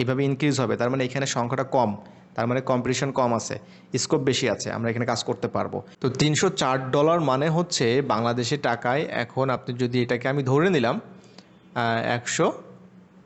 এইভাবে ইনক্রিজ হবে, তার মানে এখানে সংখ্যাটা কম, তার মানে কম্পিটিশন কম আছে স্কোপ বেশি আছে, আমরা এখানে কাজ করতে পারব। তো তিনশো চার ডলার মানে হচ্ছে বাংলাদেশের টাকায় এখন আপনি যদি এটাকে আমি ধরে নিলাম একশো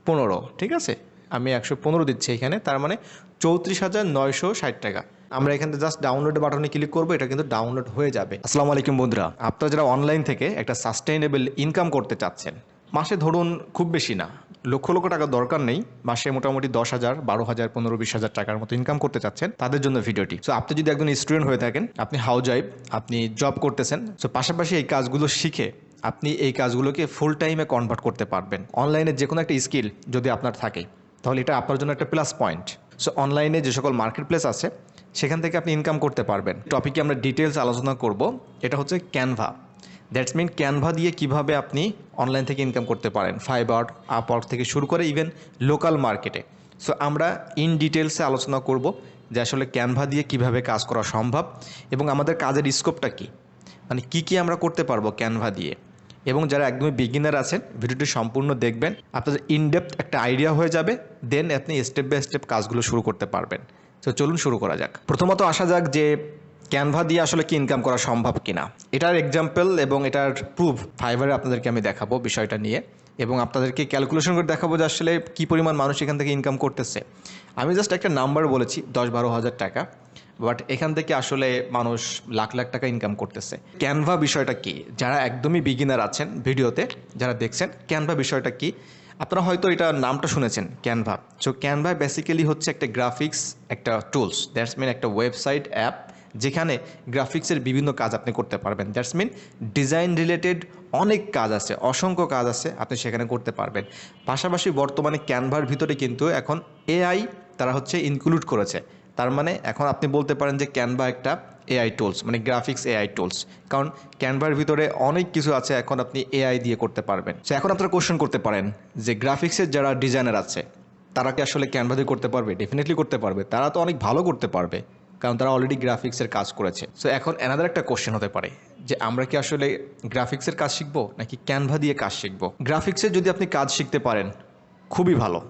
পনেরো, ঠিক আছে? আমি একশো পনেরো দিচ্ছি এখানে, তার মানে চৌত্রিশ হাজার নয়শো ষাট টাকা। আমরা এখানে জাস্ট ডাউনলোড বাটনে ক্লিক করব, এটা কিন্তু ডাউনলোড হয়ে যাবে। আসসালামু আলাইকুম বন্ধুরা, আপনারা যারা অনলাইন থেকে একটা সাস্টেইনেবল ইনকাম করতে চাচ্ছেন মাসে ধরুন খুব বেশি না, লক্ষ লক্ষ টাকা দরকার নেই, মাসে মোটামুটি দশ হাজার, বারো হাজার, পনেরো বিশ হাজার টাকার মতো ইনকাম করতে চাচ্ছেন তাদের জন্য ভিডিওটি। সো আপনি যদি একজন স্টুডেন্ট হয়ে থাকেন, আপনি হাউস ওয়াইফ আপনি জব করতেছেন সো পাশাপাশি এই কাজগুলো শিখে আপনি এই কাজগুলোকে ফুল টাইমে কনভার্ট করতে পারবেন। অনলাইনে যে কোনো একটা স্কিল যদি আপনার থাকে, তাহলে এটা আপনার জন্য একটা প্লাস পয়েন্ট সো অনলাইনে যে সকল মার্কেট প্লেস আছে, সেখান থেকে আপনি ইনকাম করতে পারবেন। টপিকে আমরা ডিটেলস আলোচনা করব, এটা হচ্ছে ক্যানভা দ্যাটস মিন ক্যানভা দিয়ে কীভাবে আপনি অনলাইন থেকে ইনকাম করতে পারেন, ফাইবার, আপওয়ার্ক থেকে শুরু করে ইভেন লোকাল মার্কেটে। সো আমরা ইন ডিটেলসে আলোচনা করব যে আসলে ক্যানভা দিয়ে কীভাবে কাজ করা সম্ভব এবং আমাদের কাজের স্কোপটা কী। মানে কি কি আমরা করতে পারব ক্যানভা দিয়ে। এবং যারা একদমই বিগিনার আছেন, ভিডিওটি সম্পূর্ণ দেখবেন, আপনাদের ইনডেপথ একটা আইডিয়া হয়ে যাবে দেন আপনি স্টেপ বাই স্টেপ কাজগুলো শুরু করতে পারবেন। তো চলুন শুরু করা যাক। প্রথমত আসা যাক যে ক্যানভা দিয়ে আসলে কি ইনকাম করা সম্ভব কিনা? এটার এক্সাম্পল এবং এটার প্রুফ ফাইবারে আপনাদেরকে আমি দেখাবো বিষয়টা নিয়ে। এবং আপনাদেরকে ক্যালকুলেশন করে দেখাবো যে আসলে কী পরিমাণ মানুষ এখান থেকে ইনকাম করতেছে। আমি জাস্ট একটা নাম্বার বলেছি দশ বারো হাজার টাকা। বাট এখান থেকে আসলে মানুষ লাখ লাখ টাকা ইনকাম করতেছে। ক্যানভা বিষয়টা কি? যারা একদমই বিগিনার আছেন ভিডিওতে, যারা দেখছেন ক্যানভা বিষয়টা কি? আপনারা হয়তো এটা নামটা শুনেছেন ক্যানভা সো ক্যানভা বেসিক্যালি হচ্ছে একটা গ্রাফিক্স একটা টুলস দ্যাটস মিন একটা ওয়েবসাইট অ্যাপ যেখানে গ্রাফিক্সের বিভিন্ন কাজ আপনি করতে পারবেন। দ্যাটস মিন ডিজাইন রিলেটেড অনেক কাজ আছে, অসংখ্য কাজ আছে আপনি সেখানে করতে পারবেন। পাশাপাশি বর্তমানে ক্যানভার ভিতরে কিন্তু এখন এআই তারা হচ্ছে ইনক্লুড করেছে। তার মানে এখন আপনি বলতে পারেন যে ক্যানভা একটা এআই টুলস মানে গ্রাফিক্স এআই টুলস কারণ ক্যানভার ভিতরে অনেক কিছু আছে এখন আপনি এআই দিয়ে করতে পারবেন। সো এখন আপনারা কোশ্চেন করতে পারেন যে গ্রাফিক্সের যারা ডিজাইনার আছে, তারা কি আসলে ক্যানভা দিয়ে করতে পারবে? ডেফিনেটলি করতে পারবে। তারা তো অনেক ভালো করতে পারবে। কারণ তারা অলরেডি গ্রাফিক্সের কাজ করেছে। সো এখন এনাদের একটা কোশ্চেন হতে পারে, যে আমরা কি আসলে গ্রাফিক্সের কাজ শিখব, নাকি ক্যানভা দিয়ে কাজ শিখব? গ্রাফিক্সের যদি আপনি কাজ শিখতে পারেন, খুবই ভালো।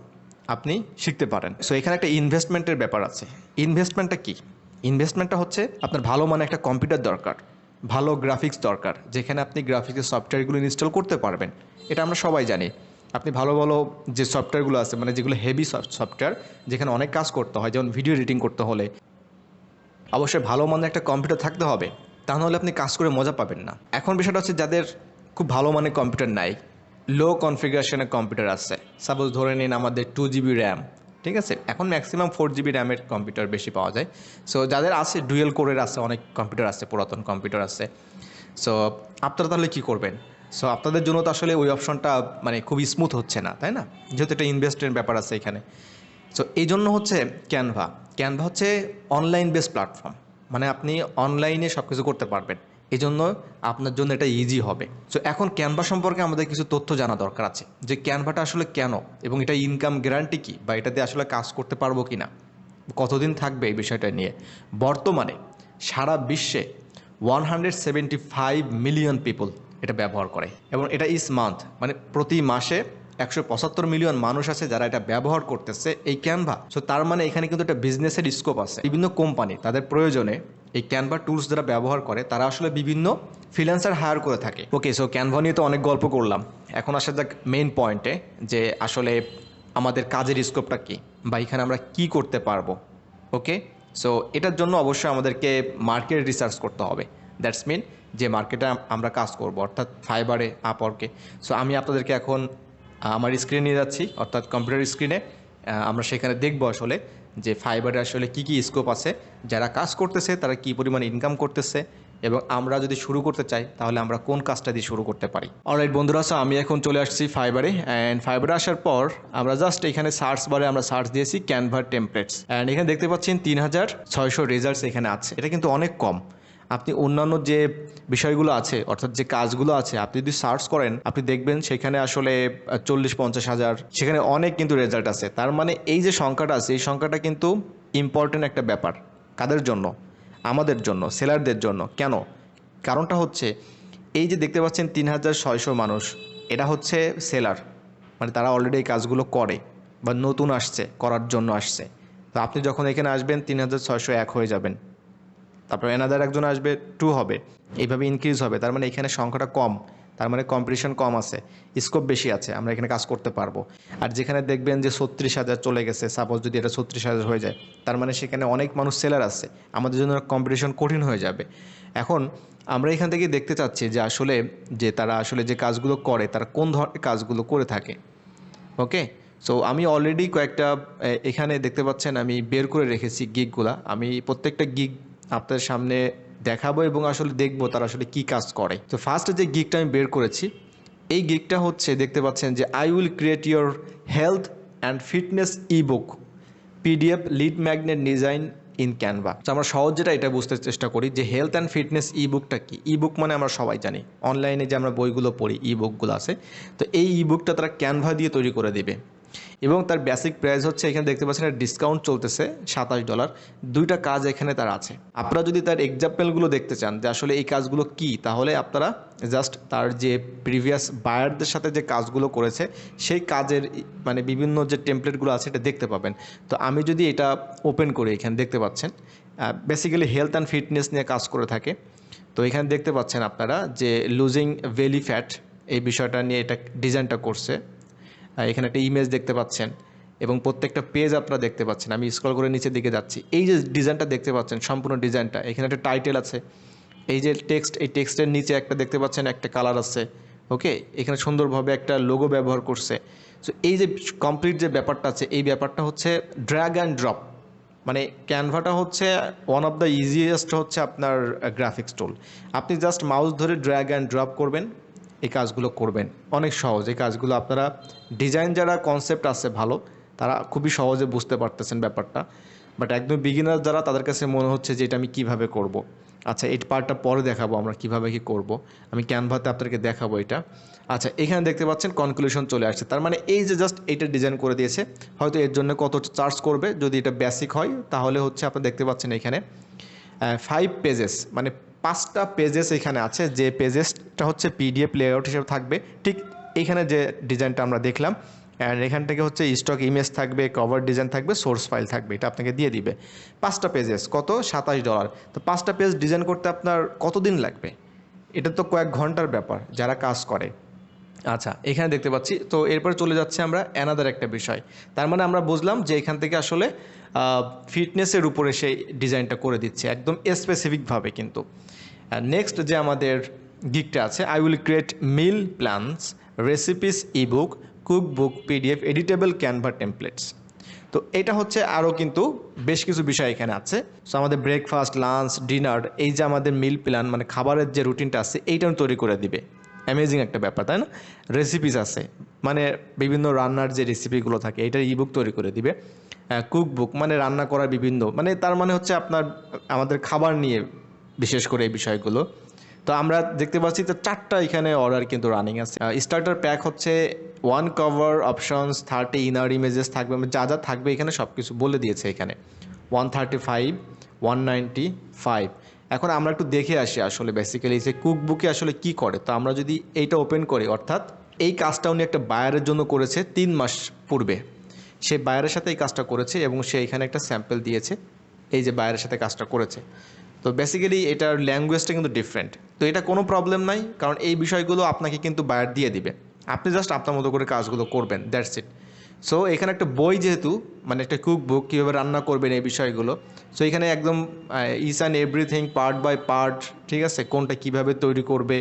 আপনি শিখতে পারেন। সো এখানে একটা ইনভেস্টমেন্টের ব্যাপার আছে। ইনভেস্টমেন্টটা কি? ইনভেস্টমেন্টটা হচ্ছে আপনার ভালো মানে একটা কম্পিউটার দরকার, ভালো গ্রাফিক্স দরকার, যেখানে আপনি গ্রাফিক্সের সফটওয়্যারগুলো ইনস্টল করতে পারবেন। এটা আমরা সবাই জানি। আপনি ভালো ভালো যে সফটওয়্যারগুলো আছে মানে যেগুলো হেভি সফটওয়্যার যেখানে অনেক কাজ করতে হয়, যেমন ভিডিও এডিটিং করতে হলে অবশ্যই ভালো মানের একটা কম্পিউটার থাকতে হবে। তা নাহলে আপনি কাজ করে মজা পাবেন না। এখন বিষয়টা হচ্ছে যাদের খুব ভালো মানের কম্পিউটার নাই লো কনফিগারেশনের কম্পিউটার আছে। সাপোজ ধরে নিন আমাদের টু জিবি র্যাম ঠিক আছে? এখন ম্যাক্সিমাম ফোর জিবি র্যামের কম্পিউটার বেশি পাওয়া যায়। সো যাদের আছে ডুয়েল কোরের আছে, অনেক কম্পিউটার আছে, পুরাতন কম্পিউটার আছে। সো আপনারা তাহলে কী করবেন? সো আপনাদের জন্য তো আসলে ওই অপশনটা মানে খুবই স্মুথ হচ্ছে না, তাই না? যেহেতু একটা ইনভেস্টের ব্যাপার আছে এখানে। সো এই জন্য হচ্ছে ক্যানভা ক্যানভা হচ্ছে অনলাইন বেস প্ল্যাটফর্ম মানে আপনি অনলাইনে সব কিছু করতে পারবেন। এই জন্য আপনার জন্য এটা ইজি হবে। সো এখন ক্যানভা সম্পর্কে আমাদের কিছু তথ্য জানা দরকার আছে। যে ক্যানভাটা আসলে কেন? এবং এটা ইনকাম গ্যারান্টি কি? বা এটাতে আসলে কাজ করতে পারব কি না কতদিন থাকবে এই বিষয়টা নিয়ে? বর্তমানে সারা বিশ্বে one hundred seventy five million people এটা ব্যবহার করে। এবং এটা ইস মান্থ মানে প্রতি মাসে একশো পঁচাত্তর মিলিয়ন মানুষ আছে যারা এটা ব্যবহার করতেছে এই ক্যানভা সো তার মানে এখানে কিন্তু একটা বিজনেসের স্কোপ আছে। বিভিন্ন কোম্পানি তাদের প্রয়োজনে এই ক্যানভা টুলস যারা ব্যবহার করে, তারা আসলে বিভিন্ন ফ্রিল্যান্সার হায়ার করে থাকে। ওকে সো ক্যানভা নিয়ে তো অনেক গল্প করলাম। এখন আসা যাক মেইন পয়েন্টে যে আসলে আমাদের কাজের স্কোপটা কী বা এখানে আমরা কি করতে পারব। ওকে সো এটার জন্য অবশ্যই আমাদেরকে মার্কেট রিসার্চ করতে হবে। দ্যাটস মিন যে মার্কেটে আমরা কাজ করব, অর্থাৎ ফাইবারে আপরকে সো আমি আপনাদেরকে এখন আমার স্ক্রিনে নিয়ে যাচ্ছি, অর্থাৎ কম্পিউটার স্ক্রিনে আমরা সেখানে দেখব আসলে যে ফাইবারে আসলে কি কি স্কোপ আছে, যারা কাজ করতেছে, তারা কি পরিমাণ ইনকাম করতেছে, এবং আমরা যদি শুরু করতে চাই, তাহলে আমরা কোন কাজটা দিয়ে শুরু করতে পারি। অলরাইট বন্ধুরা সো আমি এখন চলে আসছি ফাইবারে অ্যান্ড ফাইবারে আসার পর আমরা জাস্ট এখানে সার্চ বারে আমরা সার্চ দিয়েছি ক্যানভার টেমপ্লেটস অ্যান্ড এখানে দেখতে পাচ্ছেন তিন হাজার ছয়শো রেজাল্টস এখানে আছে। এটা কিন্তু অনেক কম। আপনি অন্যান্য যে বিষয়গুলো আছে, অর্থাৎ যে কাজগুলো আছে, আপনি যদি সার্চ করেন, আপনি দেখবেন সেখানে আসলে চল্লিশ, পঞ্চাশ হাজার, সেখানে অনেক কিন্তু রেজাল্ট আছে। তার মানে এই যে সংখ্যাটা আছে, এই সংখ্যাটা কিন্তু ইম্পর্টেন্ট একটা ব্যাপার। কাদের জন্য? আমাদের জন্য সেলারদের জন্য। কেন? কারণটা হচ্ছে, এই যে দেখতে পাচ্ছেন তিন হাজার ছয়শো মানুষ, এটা হচ্ছে সেলার মানে তারা অলরেডি এই কাজগুলো করে বা নতুন আসছে, করার জন্য আসছে। তো আপনি যখন এখানে আসবেন, তিন হাজার ছয়শো এক হয়ে যাবেন। তারপর এনাদার একজন আসবে টু হবে। এইভাবে ইনক্রিজ হবে, তার মানে এখানে সংখ্যাটা কম। তার মানে কম্পিটিশন কম আছে স্কোপ বেশি আছে, আমরা এখানে কাজ করতে পারব। আর যেখানে দেখবেন যে ছত্রিশ হাজার চলে গেছে সাপোজ যদি এটা ছত্রিশ হাজার হয়ে যায়, তার মানে সেখানে অনেক মানুষ সেলার আছে, আমাদের জন্য কম্পিটিশন কঠিন হয়ে যাবে। এখন আমরা এখান থেকে দেখতে চাচ্ছি যে আসলে যে তারা আসলে যে কাজগুলো করে, তারা কোন ধরনের কাজগুলো করে থাকে। ওকে সো আমি অলরেডি কয়েকটা এখানে দেখতে পাচ্ছেন, আমি বের করে রেখেছি গিগগুলা আমি প্রত্যেকটা গিগ আপনাদের সামনে দেখাবো এবং আসলে দেখব তারা আসলে কি কাজ করে। তো ফার্স্ট যে গিগটা আমি বের করেছি, এই গিগটা হচ্ছে দেখতে পাচ্ছেন যে I will create your health and fitness ebook PDF lead magnet design in Canva তো আমরা সহজ যেটা, এটা বুঝতে চেষ্টা করি যে হেলথ অ্যান্ড ফিটনেস ই বুকটা কি? ই বুক মানে আমরা সবাই জানি। অনলাইনে যে আমরা বইগুলো পড়ি ই বুকগুলো আছে। তো এই ই বুকটা তারা ক্যানভা দিয়ে তৈরি করে দিবে। এবং তার বেসিক প্রাইস হচ্ছে, এখানে দেখতে পাচ্ছেন, একটা ডিসকাউন্ট চলতেছে সাতাশ ডলার দুইটা কাজ এখানে তার আছে। আপনারা যদি তার এক্সাম্পলগুলো দেখতে চান যে আসলে এই কাজগুলো কি, তাহলে আপনারা জাস্ট তার যে প্রিভিয়াস বায়ারদের সাথে যে কাজগুলো করেছে, সেই কাজের মানে বিভিন্ন যে টেমপ্লেটগুলো আছে, এটা দেখতে পাবেন। তো আমি যদি এটা ওপেন করি, এখানে দেখতে পাচ্ছেন বেসিক্যালি হেলথ অ্যান্ড ফিটনেস নিয়ে কাজ করে থাকে। তো এখানে দেখতে পাচ্ছেন আপনারা যে লুজিং ভেলি ফ্যাট এই বিষয়টা নিয়ে এটা ডিজাইনটা করছে। এখানে একটা ইমেজ দেখতে পাচ্ছেন এবং প্রত্যেকটা পেজ আপনারা দেখতে পাচ্ছেন। আমি স্ক্রল করে নিচের দিকে যাচ্ছি। এই যে ডিজাইনটা দেখতে পাচ্ছেন, সম্পূর্ণ ডিজাইনটা এখানে একটা টাইটেল আছে। এই যে টেক্সট এই টেক্সটের নিচে একটা দেখতে পাচ্ছেন, একটা কালার আছে। ওকে এখানে সুন্দরভাবে একটা লোগো ব্যবহার করছে। সো এই যে কমপ্লিট যে ব্যাপারটা আছে, এই ব্যাপারটা হচ্ছে ড্র্যাগ অ্যান্ড ড্রপ মানে ক্যানভাটা হচ্ছে ওয়ান অফ দ্য ইজিয়েস্ট হচ্ছে আপনার গ্রাফিক্স টুল আপনি জাস্ট মাউস ধরে ড্র্যাগ অ্যান্ড ড্রপ করবেন। এই কাজগুলো করবেন। অনেক সহজ। এই কাজগুলো আপনারা ডিজাইন যারা কনসেপ্ট আছে ভালো, তারা খুবই সহজে বুঝতে পারতেছেন ব্যাপারটা। বাট একদম বিগিনার যারা, তাদের কাছে মনে হচ্ছে যে এটা আমি কীভাবে করব। আচ্ছা এই পার্টটা পরে দেখাবো আমরা কীভাবে কি করব। আমি ক্যানভাতে আপনাদেরকে দেখাবো এটা। আচ্ছা এখানে দেখতে পাচ্ছেন কনক্লুশন চলে আসছে। তার মানে এই যে জাস্ট এইটা ডিজাইন করে দিয়েছে, হয়তো এর জন্য কত চার্জ করবে? যদি এটা বেসিক হয়, তাহলে হচ্ছে আপনি দেখতে পাচ্ছেন এখানে ফাইভ পেজেস মানে পাঁচটা পেজেস এখানে আছে। যে পেজেসটা হচ্ছে পিডিএফ লেআউট হিসেবে থাকবে। ঠিক এখানে যে ডিজাইনটা আমরা দেখলাম অ্যান্ড এখান থেকে হচ্ছে স্টক ইমেজ থাকবে কভার ডিজাইন থাকবে সোর্স ফাইল থাকবে, এটা আপনাকে দিয়ে দিবে। পাঁচটা পেজেস কত? সাতাশ ডলার তো পাঁচটা পেজ ডিজাইন করতে আপনার কতদিন লাগবে? এটা তো কয়েক ঘণ্টার ব্যাপার, যারা কাজ করে। আচ্ছা এখানে দেখতে পাচ্ছি। তো এরপরে চলে যাচ্ছে আমরা অ্যানাদার একটা বিষয়। তার মানে আমরা বুঝলাম যে এখান থেকে আসলে ফিটনেসের উপরে সেই ডিজাইনটা করে দিচ্ছে, একদম স্পেসিফিকভাবে কিন্তু। নেক্সট যে আমাদের গিকটা আছে I will create meal plans recipes ebook cookbook PDF editable Canva templates তো এটা হচ্ছে আরও কিন্তু বেশ কিছু বিষয় এখানে আছে। সো আমাদের ব্রেকফাস্ট লাঞ্চ ডিনার এই যে আমাদের মিল প্ল্যান মানে খাবারের যে রুটিনটা আছে, এইটা তৈরি করে দিবে। অ্যামেজিং একটা ব্যাপার, তাই না? রেসিপিস আছে। মানে বিভিন্ন রান্নার যে রেসিপিগুলো থাকে এটার ইবুক তৈরি করে দিবে। কুক বুক মানে রান্না করার বিভিন্ন মানে তার মানে হচ্ছে আপনার, আমাদের খাবার নিয়ে বিশেষ করে এই বিষয়গুলো। তো আমরা দেখতে পাচ্ছি তো চারটা এখানে অর্ডার কিন্তু রানিং আছে। স্টার্টার প্যাক হচ্ছে one cover options thirty inner images থাকবে মানে যা যা থাকবে এখানে সব কিছু বলে দিয়েছে এখানে। One thirty five one ninety five এখন আমরা একটু দেখে আসি আসলে বেসিক্যালি যে কুকবুকে আসলে কি করে। তো আমরা যদি এইটা ওপেন করি, অর্থাৎ এই কাজটা উনি একটা বায়ারের জন্য করেছে তিন মাস পূর্বে। সে বায়ারের সাথে এই কাজটা করেছে এবং সে এখানে একটা স্যাম্পেল দিয়েছে, এই যে বায়ারের সাথে কাজটা করেছে। তো বেসিক্যালি এটার ল্যাঙ্গুয়েজটা কিন্তু ডিফারেন্ট তো এটা কোনো প্রবলেম নাই, কারণ এই বিষয়গুলো আপনাকে কিন্তু বায়ার দিয়ে দিবে। আপনি জাস্ট আপনার মতো করে কাজগুলো করবেন দ্যাটস ইট সো এখানে একটা বই যেহেতু মানে একটা কুক বুক কীভাবে রান্না করবেন এই বিষয়গুলো। সো এখানে একদম each and everything part by part ঠিক আছে? কোনটা কীভাবে তৈরি করবে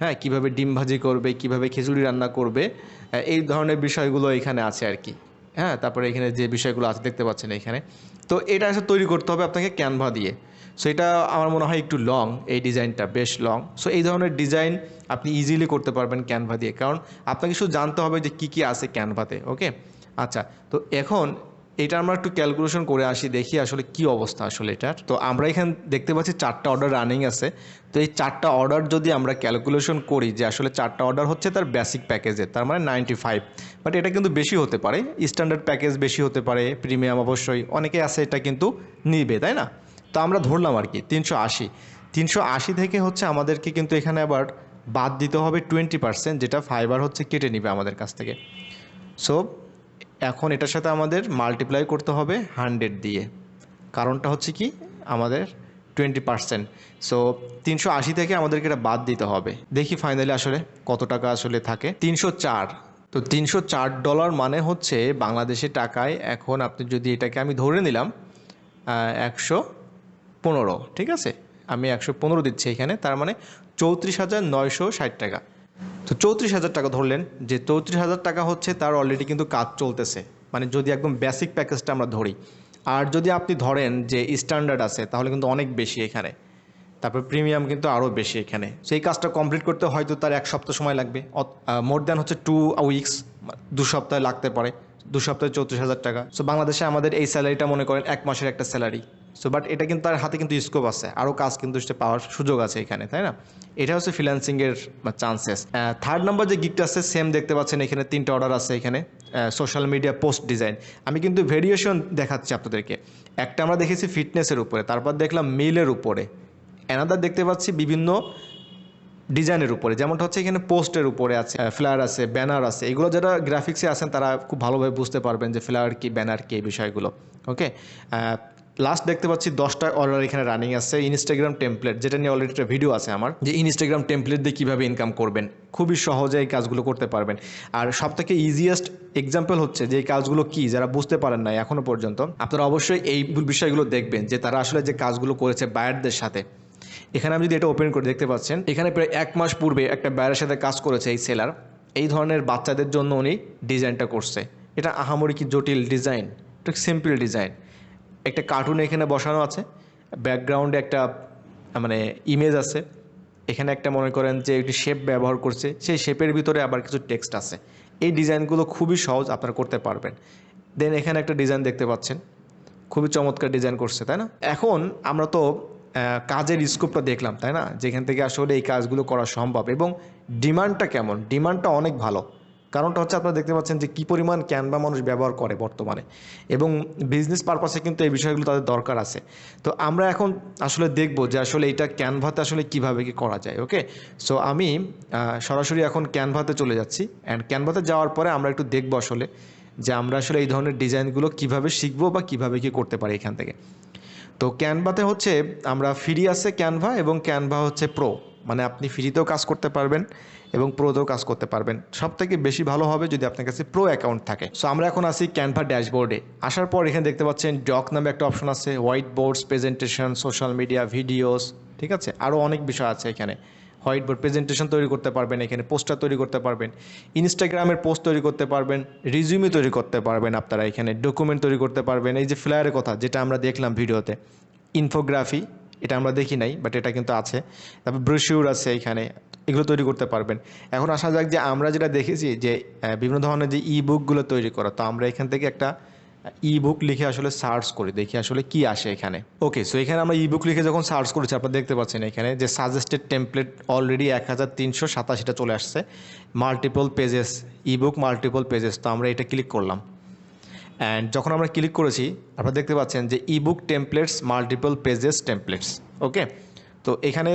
হ্যাঁ? কীভাবে ডিম ভাজি করবে, কীভাবে খিচুড়ি রান্না করবে এই ধরনের বিষয়গুলো এখানে আছে আর কি। হ্যাঁ? তারপরে এখানে যে বিষয়গুলো আছে দেখতে পাচ্ছেন এখানে। তো, এটা আসলে তৈরি করতে হবে আপনাকে ক্যানভা দিয়ে। সো এটা আমার মনে হয় একটু লং এই ডিজাইনটা বেশ লং সো এই ধরনের ডিজাইন আপনি ইজিলি করতে পারবেন ক্যানভা দিয়ে। কারণ আপনাকে শুধু জানতে হবে যে কী কী আছে ক্যানভাতে ওকে আচ্ছা তো এখন এটা আমরা একটু ক্যালকুলেশন করে আসি, দেখি আসলে কি অবস্থা আসলে এটার। তো আমরা এখানে দেখতে পাচ্ছি চারটা অর্ডার রানিং আছে। তো এই চারটা অর্ডার যদি আমরা ক্যালকুলেশন করি যে আসলে চারটা অর্ডার হচ্ছে তার বেসিক প্যাকেজের তার মানে নাইনটি ফাইভ বাট এটা কিন্তু বেশি হতে পারে স্ট্যান্ডার্ড প্যাকেজ বেশি হতে পারে প্রিমিয়াম অবশ্যই। অনেকে আছে এটা কিন্তু নিবে, তাই না? তো আমরা ধরলাম আর কি, তিনশো আশি। তিনশো আশি থেকে হচ্ছে আমাদেরকে কিন্তু এখানে আবার বাদ দিতে হবে টোয়েন্টি পার্সেন্ট যেটা ফাইবার হচ্ছে কেটে নিবে আমাদের কাছ থেকে। সো এখন এটার সাথে আমাদের মাল্টিপ্লাই করতে হবে হান্ড্রেড দিয়ে। কারণটা হচ্ছে কি? আমাদের টোয়েন্টি পার্সেন্ট সো তিনশো আশি থেকে আমাদেরকে এটা বাদ দিতে হবে। দেখি ফাইনালি আসলে কত টাকা আসলে থাকে। তিনশো চার। তো তিনশো চার ডলার মানে হচ্ছে বাংলাদেশের টাকায় এখন আপনি যদি এটাকে আমি ধরে নিলাম একশো পনেরো। ঠিক আছে? আমি একশো পনেরো দিচ্ছি এখানে। তার মানে চৌত্রিশ হাজার নয়শো ষাট টাকা। তো চৌত্রিশ হাজার টাকা ধরলেন, যে চৌত্রিশ হাজার টাকা হচ্ছে তার অলরেডি কিন্তু কাজ চলতেছে। মানে যদি একদম বেসিক প্যাকেজটা আমরা ধরি। আর যদি আপনি ধরেন যে স্ট্যান্ডার্ড আছে, তাহলে কিন্তু অনেক বেশি এখানে। তারপর প্রিমিয়াম কিন্তু আরও বেশি এখানে। সেই কাজটা কমপ্লিট করতে হয়তো তার এক সপ্তাহ সময় লাগবে। মোর দ্যান হচ্ছে টু উইকস দু সপ্তাহে লাগতে পারে। দু সপ্তাহে চৌত্রিশ হাজার টাকা। সো বাংলাদেশে আমাদের এই স্যালারিটা মনে করেন এক মাসের একটা স্যালারি সো বাট এটা কিন্তু তার হাতে কিন্তু স্কোপ আছে। আরও কাজ কিন্তু সেটা পাওয়ার সুযোগ আছে এখানে, তাই না? এটা হচ্ছে ফ্রিল্যান্সিংয়ের চান্সেস থার্ড নাম্বার যে গিকটা আছে সেম দেখতে পাচ্ছেন এখানে তিনটা অর্ডার আছে এখানে। সোশ্যাল মিডিয়া পোস্ট ডিজাইন আমি কিন্তু ভেরিয়েশন দেখাচ্ছি আপনাদেরকে। একটা আমরা দেখেছি ফিটনেসের উপরে, তারপর দেখলাম মিলের উপরে। অ্যানাদার দেখতে পাচ্ছি বিভিন্ন ডিজাইনের উপরে। যেমনটা হচ্ছে এখানে পোস্টের উপরে আছে ফ্লায়ার আছে ব্যানার আছে। এগুলো যারা গ্রাফিক্সে আছেন, তারা খুব ভালোভাবে বুঝতে পারবেন যে ফ্লায়ার কি ব্যানার কি এই বিষয়গুলো। ওকে লাস্ট দেখতে পাচ্ছি দশটা অর্ডার এখানে রানিং আছে ইনস্টাগ্রাম টেমপ্লেট যেটা নিয়ে অলরেডি একটা ভিডিও আছে আমার, যে ইনস্টাগ্রাম টেমপ্লেট দিয়ে কীভাবে ইনকাম করবেন। খুবই সহজে এই কাজগুলো করতে পারবেন। আর সব থেকে ইজিয়েস্ট এক্সাম্পল হচ্ছে যে এই কাজগুলো কি, যারা বুঝতে পারেন না এখনও পর্যন্ত, আপনারা অবশ্যই এই বিষয়গুলো দেখবেন যে তারা আসলে যে কাজগুলো করেছে বায়ারদের সাথে। এখানে আমি যদি এটা ওপেন করে, দেখতে পাচ্ছেন, এখানে প্রায় এক মাস পূর্বে একটা ব্যারের সাথে কাজ করেছে এই সেলার এই ধরনের বাচ্চাদের জন্য উনি ডিজাইনটা করছে। এটা আহামরি কি জটিল ডিজাইন এটা সিম্পল ডিজাইন একটা কার্টুন এখানে বসানো আছে। ব্যাকগ্রাউন্ডে একটা মানে ইমেজ আছে। এখানে একটা মনে করেন যে একটি শেপ ব্যবহার করছে। সেই শেপের ভিতরে আবার কিছু টেক্সট আছে। এই ডিজাইনগুলো খুবই সহজ আপনারা করতে পারবেন। দেন এখানে একটা ডিজাইন দেখতে পাচ্ছেন। খুবই চমৎকার ডিজাইন করছে, তাই না? এখন আমরা তো কাজের স্কোপটা দেখলাম, তাই না? যেখান থেকে আসলে এই কাজগুলো করা সম্ভব এবং ডিমান্ডটা কেমন? ডিমান্ডটা অনেক ভালো। কারণটা হচ্ছে আপনারা দেখতে পাচ্ছেন যে কী পরিমাণ ক্যানভা মানুষ ব্যবহার করে বর্তমানে। এবং বিজনেস পারপাসে কিন্তু এই বিষয়গুলো তাদের দরকার আছে। তো আমরা এখন আসলে দেখব যে আসলে এটা ক্যানভাতে আসলে কীভাবে কি করা যায় ওকে সো আমি সরাসরি এখন ক্যানভাতে চলে যাচ্ছি। অ্যান্ড ক্যানভাতে যাওয়ার পরে আমরা একটু দেখব আসলে যে আমরা আসলে এই ধরনের ডিজাইনগুলো কীভাবে শিখব বা কীভাবে কি করতে পারি এখান থেকে। তো ক্যানভাতে হচ্ছে আমরা ফ্রি আছে ক্যানভা এবং ক্যানভা হচ্ছে প্রো মানে আপনি ফ্রিতেও কাজ করতে পারবেন। এবং প্রোতেও কাজ করতে পারবেন। সব থেকে বেশি ভালো হবে যদি আপনার কাছে প্রো অ্যাকাউন্ট থাকে। সো আমরা এখন আসি ক্যানভা ড্যাশবোর্ডে আসার পর এখানে দেখতে পাচ্ছেন ডক নামে একটা অপশন আছে whiteboards presentation social media videos ঠিক আছে? আরও অনেক বিষয় আছে এখানে। হোয়াইট বোর্ড প্রেজেন্টেশন তৈরি করতে পারবেন, এখানে পোস্টার তৈরি করতে পারবেন ইনস্টাগ্রামের পোস্ট তৈরি করতে পারবেন রিজিউমি তৈরি করতে পারবেন আপনারা এখানে ডকুমেন্ট তৈরি করতে পারবেন। এই যে ফ্লায়ারের কথা যেটা আমরা দেখলাম ভিডিওতে ইনফোগ্রাফি এটা আমরা দেখি নাই বাট এটা কিন্তু আছে। তারপর ব্রুশিউর আছে এখানে এগুলো তৈরি করতে পারবেন। এখন আসা যাক যে আমরা যেটা দেখেছি যে বিভিন্ন ধরনের যে ই বুকগুলো তৈরি করা, তো আমরা এখান থেকে একটা ই বুক লিখে আসলে সার্চ করি, দেখি আসলে কি আসে এখানে। ওকে সো এখানে আমরা ই বুক লিখে যখন সার্চ করেছি, আপনারা দেখতে পাচ্ছেন এখানে যে সাজেস্টেড টেমপ্লেট অলরেডি এক হাজার তিনশো সাতাশিটা চলে আসছে multiple pages ebook multiple pages তো আমরা এটা ক্লিক করলাম। অ্যান্ড যখন আমরা ক্লিক করেছি, আপনারা দেখতে পাচ্ছেন যে ebook templates multiple pages templates okay তো এখানে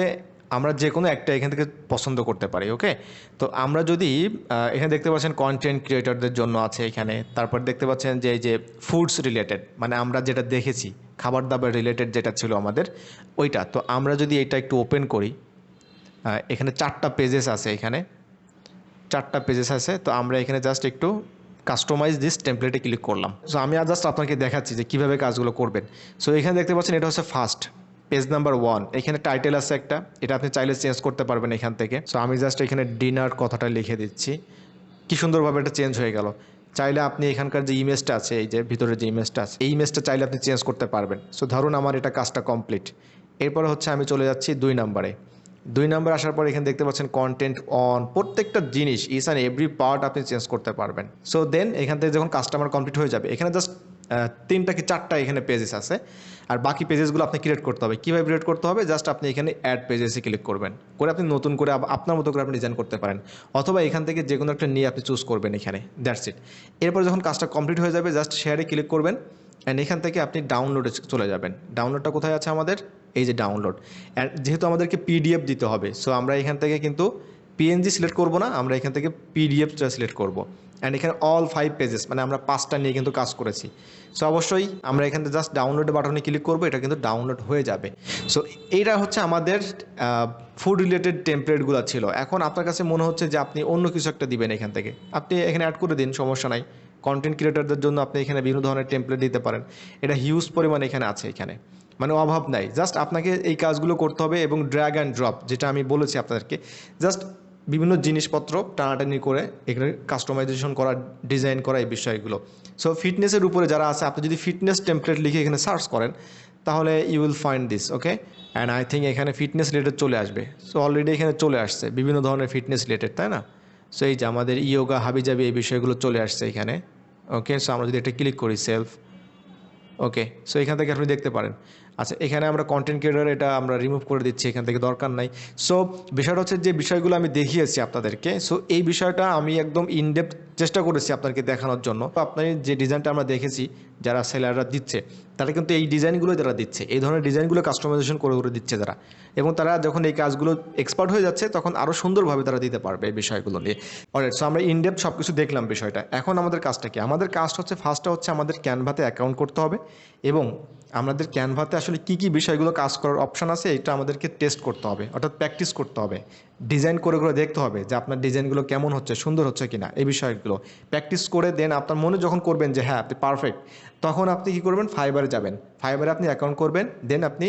আমরা যে কোনো একটা এখান থেকে পছন্দ করতে পারি ওকে তো আমরা যদি এখানে দেখতে পাচ্ছেন কন্টেন্ট ক্রিয়েটরদের জন্য আছে এখানে। তারপর দেখতে পাচ্ছেন যে, এই যে ফুডস রিলেটেড মানে আমরা যেটা দেখেছি, খাবার দাবার রিলেটেড যেটা ছিল আমাদের, ওইটা। তো আমরা যদি এটা একটু ওপেন করি এখানে চারটা পেজেস আছে এখানে। চারটা পেজেস আছে, তো আমরা এখানে জাস্ট একটু কাস্টমাইজ দিস টেমপ্লেটে ক্লিক করলাম। সো আমি আর জাস্ট আপনাকে দেখাচ্ছি যে কীভাবে কাজগুলো করবেন। সো এখানে দেখতে পাচ্ছেন এটা হচ্ছে ফার্স্ট পেজ নাম্বার ওয়ান এখানে টাইটেল আছে একটা, এটা আপনি চাইলে চেঞ্জ করতে পারবেন এখান থেকে। সো আমি জাস্ট এখানে ডিনার কথাটা লিখে দিচ্ছি। কি সুন্দরভাবে এটা চেঞ্জ হয়ে গেল। চাইলে আপনি এখানকার যে ইমেজটা আছে, এই যে ভিতরে যে ইমেজটা আছে, এই ইমেজটা চাইলে আপনি চেঞ্জ করতে পারবেন। সো ধরুন আমার এটা কাজটা কমপ্লিট এরপরে হচ্ছে আমি চলে যাচ্ছি দুই নাম্বারে। দুই নাম্বার আসার পর এখানে দেখতে পাচ্ছেন কন্টেন্ট অন প্রত্যেকটা জিনিস ইস অ্যান্ড এভরি পার্ট আপনি চেঞ্জ করতে পারবেন। সো দেন এখান থেকে যখন কাস্টমার কমপ্লিট হয়ে যাবে, এখানে জাস্ট তিনটা কি চারটা এখানে পেজেস আছে। আর বাকি পেজেসগুলো আপনি ক্রিয়েট করতে হবে। কীভাবে ক্রিয়েট করতে হবে? জাস্ট আপনি এখানে অ্যাড পেজেসে ক্লিক করবেন। করে আপনি নতুন করে আপনার মতো করে আপনি ডিজাইন করতে পারেন। অথবা এখান থেকে যে কোনো একটা নিয়ে আপনি চুজ করবেন এখানে। দ্যাটস ইট এরপর যখন কাজটা কমপ্লিট হয়ে যাবে জাস্ট শেয়ারে ক্লিক করবেন। অ্যান্ড এখান থেকে আপনি ডাউনলোডে চলে যাবেন। ডাউনলোডটা কোথায় আছে আমাদের? এই যে ডাউনলোড অ্যান্ড যেহেতু আমাদেরকে পিডিএফ দিতে হবে সো আমরা এখান থেকে কিন্তু পিএনজি সিলেক্ট করব না, আমরা এখান থেকে পিডিএফটা সিলেক্ট করব। অ্যান্ড এখানে অল ফাইভ পেজেস মানে আমরা পাঁচটা নিয়ে কিন্তু কাজ করেছি। সো অবশ্যই আমরা এখানে জাস্ট ডাউনলোড বাটনে ক্লিক করব, এটা কিন্তু ডাউনলোড হয়ে যাবে। সো এইটা হচ্ছে আমাদের ফুড রিলেটেড টেমপ্লেটগুলো ছিল। এখন আপনার কাছে মনে হচ্ছে যে আপনি অন্য কিছু একটা দিবেন এখান থেকে। আপনি এখানে অ্যাড করে দিন, সমস্যা নাই। কন্টেন্ট ক্রিয়েটারদের জন্য আপনি এখানে বিভিন্ন ধরনের টেমপ্লেট দিতে পারেন। এটা হিউজ পরিমাণ এখানে আছে এখানে। মানে অভাব নাই। জাস্ট আপনাকে এই কাজগুলো করতে হবে এবং ড্র্যাগ অ্যান্ড ড্রপ যেটা আমি বলেছি আপনাদেরকে। জাস্ট বিভিন্ন জিনিসপত্র টানাটানি করে এখানে কাস্টমাইজেশন করা ডিজাইন করা এই বিষয়গুলো। সো ফিটনেসের উপরে যারা আছে, আপনি যদি ফিটনেস টেমপ্লেট লিখে এখানে সার্চ করেন, তাহলে you will find this okay and I think এখানে ফিটনেস রিলেটেড চলে আসবে। সো অলরেডি এখানে চলে আসছে, বিভিন্ন ধরনের ফিটনেস রিলেটেড তাই না? সো এই যে আমাদের ইয়োগা হাবিজাবি এই বিষয়গুলো চলে আসছে এখানে ওকে সো আমরা যদি এটা ক্লিক করি সেলফ ওকে সো এখান থেকে আপনি দেখতে পারেন। আচ্ছা এখানে আমরা কন্টেন্ট ক্রিয়েটার এটা আমরা রিমুভ করে দিচ্ছি, এখান থেকে দরকার নাই। সো বিষয়টা হচ্ছে যে বিষয়গুলো আমি দেখিয়েছি আপনাদেরকে। সো এই বিষয়টা আমি একদম ইনডেপথ চেষ্টা করেছি আপনাদেরকে দেখানোর জন্য। আপনার যে ডিজাইনটা আমরা দেখেছি, যারা সেলাররা দিচ্ছে, তারা কিন্তু এই ডিজাইনগুলো তারা দিচ্ছে। এই ধরনের ডিজাইনগুলো কাস্টমাইজেশন করে করে দিচ্ছে তারা। এবং তারা যখন এই কাজগুলো এক্সপার্ট হয়ে যাচ্ছে, তখন আরও সুন্দরভাবে তারা দিতে পারবে এই বিষয়গুলো নিয়ে। অলরেড সো আমরা ইনডেপ সব কিছু দেখলাম বিষয়টা। এখন আমাদের কাজটা কি? আমাদের কাজটা হচ্ছে ফার্স্টটা হচ্ছে আমাদের ক্যানভাতে অ্যাকাউন্ট করতে হবে এবং আমাদের ক্যানভাতে আসলে কি কি বিষয়গুলো কাজ করার অপশান আছে, এটা আমাদেরকে টেস্ট করতে হবে, অর্থাৎ প্র্যাকটিস করতে হবে। ডিজাইন করে করে দেখতে হবে যে আপনার ডিজাইনগুলো কেমন হচ্ছে, সুন্দর হচ্ছে কি না এই বিষয়গুলো। প্র্যাকটিস করে দেন আপনার মনে যখন করবেন যে হ্যাঁ আপনি পারফেক্ট তখন আপনি কি করবেন? ফাইবারে যাবেন। ফাইবারে আপনি অ্যাকাউন্ট করবেন দেন আপনি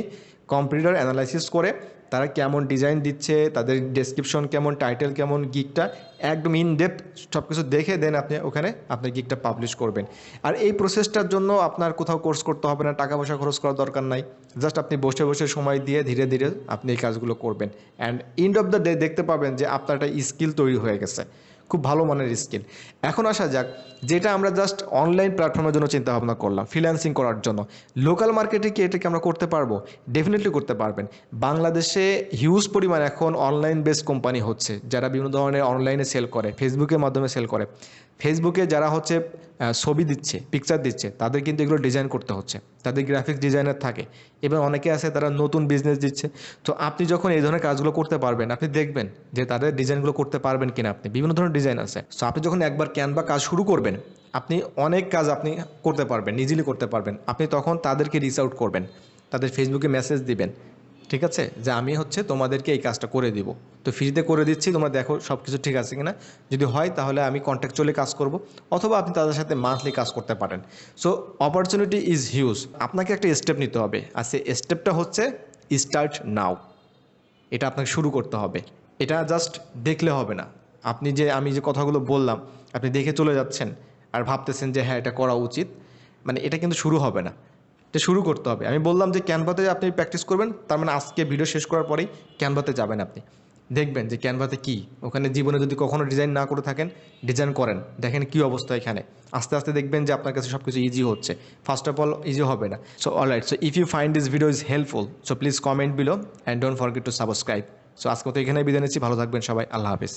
কম্পিউটার অ্যানালাইসিস করে তারা কেমন ডিজাইন দিচ্ছে, তাদের ডেসক্রিপশন কেমন টাইটেল কেমন গিকটা একদম ইন ডেপথ সব কিছু দেখে দেন আপনি ওখানে আপনার গিকটা পাবলিশ করবেন। আর এই প্রসেসটার জন্য আপনার কোথাও কোর্স করতে হবে না, টাকা পয়সা খরচ করার দরকার নাই। জাস্ট আপনি বসে বসে সময় দিয়ে ধীরে ধীরে আপনি এই কাজগুলো করবেন। And end of the day দেখতে পাবেন যে আপনার একটা স্কিল তৈরি হয়ে গেছে। খুব ভালো মানের স্কিল। এখন আসা যাক, যেটা আমরা জাস্ট অনলাইন প্ল্যাটফর্মের জন্য চিন্তা ভাবনা করলাম ফ্রিল্যান্সিং করার জন্য। লোকাল মার্কেটে কি এটাকে আমরা করতে পারব? ডেফিনেটলি করতে পারবেন। বাংলাদেশে হিউজ পরিমাণ এখন অনলাইন বেস কোম্পানি হচ্ছে, যারা বিভিন্ন ধরনের অনলাইনে সেল করে ফেসবুকের মাধ্যমে সেল করে। ফেসবুকে যারা হচ্ছে ছবি দিচ্ছে পিকচার দিচ্ছে, তাদের কিন্তু এগুলো ডিজাইন করতে হচ্ছে। তাদের গ্রাফিক্স ডিজাইনার থাকে। এবং অনেকে আছে, তারা নতুন বিজনেস দিচ্ছে। তো আপনি যখন এই ধরনের কাজগুলো করতে পারবেন, আপনি দেখবেন যে তাদের ডিজাইনগুলো করতে পারবেন কিনা আপনি। বিভিন্ন ধরনের ডিজাইন আছে। সো আপনি যখন একবার ক্যানভা কাজ শুরু করবেন, আপনি অনেক কাজ আপনি করতে পারবেন ইজিলি করতে পারবেন। আপনি তখন তাদেরকে রিচ আউট করবেন, তাদের ফেসবুকে মেসেজ দিবেন, ঠিক আছে? যে আমি হচ্ছে তোমাদেরকে এই কাজটা করে দিব। তো ফ্রিতে করে দিচ্ছি, তোমরা দেখো সব কিছু ঠিক আছে কিনা। যদি হয়, তাহলে আমি কন্ট্যাকচুয়ালি কাজ করব, অথবা আপনি তাদের সাথে মান্থলি কাজ করতে পারেন। সো অপরচুনিটি ইজ হিউজ আপনাকে একটা স্টেপ নিতে হবে, আর সেই স্টেপটা হচ্ছে স্টার্ট নাও এটা আপনাকে শুরু করতে হবে। এটা জাস্ট দেখলে হবে না। আপনি যে, আমি যে কথাগুলো বললাম, আপনি দেখে চলে যাচ্ছেন আর ভাবতেছেন যে হ্যাঁ এটা করা উচিত মানে এটা কিন্তু শুরু হবে না। এটা শুরু করতে হবে। আমি বললাম যে, ক্যানভাতে আপনি প্র্যাকটিস করবেন, তার মানে আজকে ভিডিও শেষ করার পরেই ক্যানভাতে যাবেন আপনি। দেখবেন যে, ক্যানভাতে কি? ওখানে জীবনে যদি কখনো ডিজাইন না করে থাকেন, ডিজাইন করেন। দেখেন কি অবস্থা এখানে। আস্তে আস্তে দেখবেন যে, আপনার কাছে সব কিছু ইজি হচ্ছে। ফার্স্ট অফ অল ইজি হবে না। So alright so if you find this video is helpful so please comment below and don't forget to subscribe so আজকে তো এখানে বিদায় নিচ্ছি। ভালো থাকবেন সবাই। আল্লাহ হাফিজ।